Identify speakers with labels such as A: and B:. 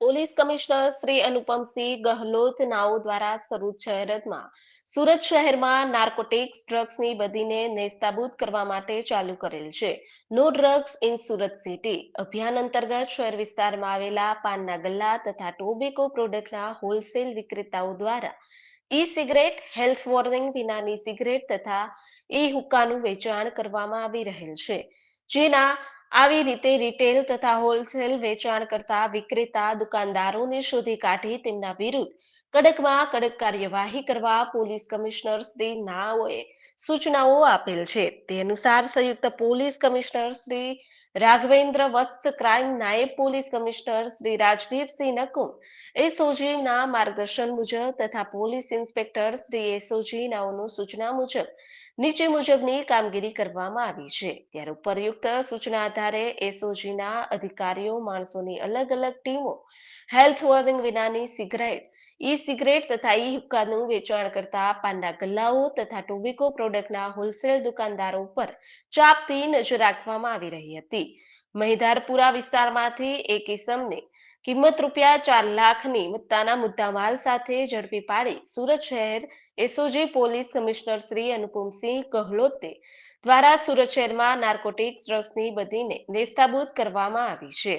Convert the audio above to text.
A: Police commissioner Shri Anupamsinh Gehlot નાઓ દ્વારા સુરત શહેરમાં સુરત શહેરમાં નાર્કોટિક્સ ડ્રગ્સની બદીને નેસ્તાબૂદ કરવા માટે ચાલુ કરેલ છે. No drugs in Surat city. અભિયાન અંતર્ગત શહેર વિસ્તારમાં આવેલા પાનના ગલ્લા તથા ટોબેકો પ્રોડક્ટના હોલસેલ વિક્રેતાઓ દ્વારા ઈ સિગરેટ હેલ્થ વોર્નિંગ વિનાની સિગરેટ તથા ઈ હુક્કાનું વેચાણ કરવામાં આવી રહેલ છે. જેના આવી રીતે રિટેલ તથા હોલસેલ વેચાણ કરતા વિક્રેતા, દુકાનદારોને શોધી કાઢી તેમના વિરુદ્ધ કડકમાં કડક કાર્યવાહી કરવા પોલીસ કમિશનર શ્રી નાઓએ સૂચનાઓ આપેલ છે. તે અનુસાર સંયુક્ત police commissioner Shri Raghavendra Vats crime નાયબ પોલીસ કમિશનર શ્રી રાજદીપસિંહ નકુમ. એસઓજીના માર્ગદર્શન મુજબ તથા પોલીસ ઇન્સ્પેક્ટર શ્રી એસઓજી સૂચના મુજબ નીચે મુજબની કામગીરી કરવામાં આવી છે. ત્યારે ઉપરયુક્ત સૂચના આધારે એસઓજીના અધિકારીઓ, માણસોની અલગ અલગ ટીમો હેલ્થ વોર્નિંગ વિનાની સિગરેટ. ઈ સિગરેટ તથા ઈ હુક્કાનું વેચાણ કરતા પાનના ગલ્લાઓ તથા ટોબેકો પ્રોડક્ટના હોલસેલ દુકાનદારો પર ચાપતી નજર રાખવામાં આવી રહી હતી. મહિધારપુરા વિસ્તારમાંથી એક ઇસમને કિંમત રૂપિયા ચાર લાખની મુદ્દાના મુદ્દામાલ સાથે ઝડપી પાડી સુરત શહેર SOG police commissioner Shri Anupamsinh ગહલોતે દ્વારા સુરત શહેરમાં નાર્કોટિક્સ ડ્રગ્સની બધીને નેસ્તાબૂદ કરવામાં આવી છે.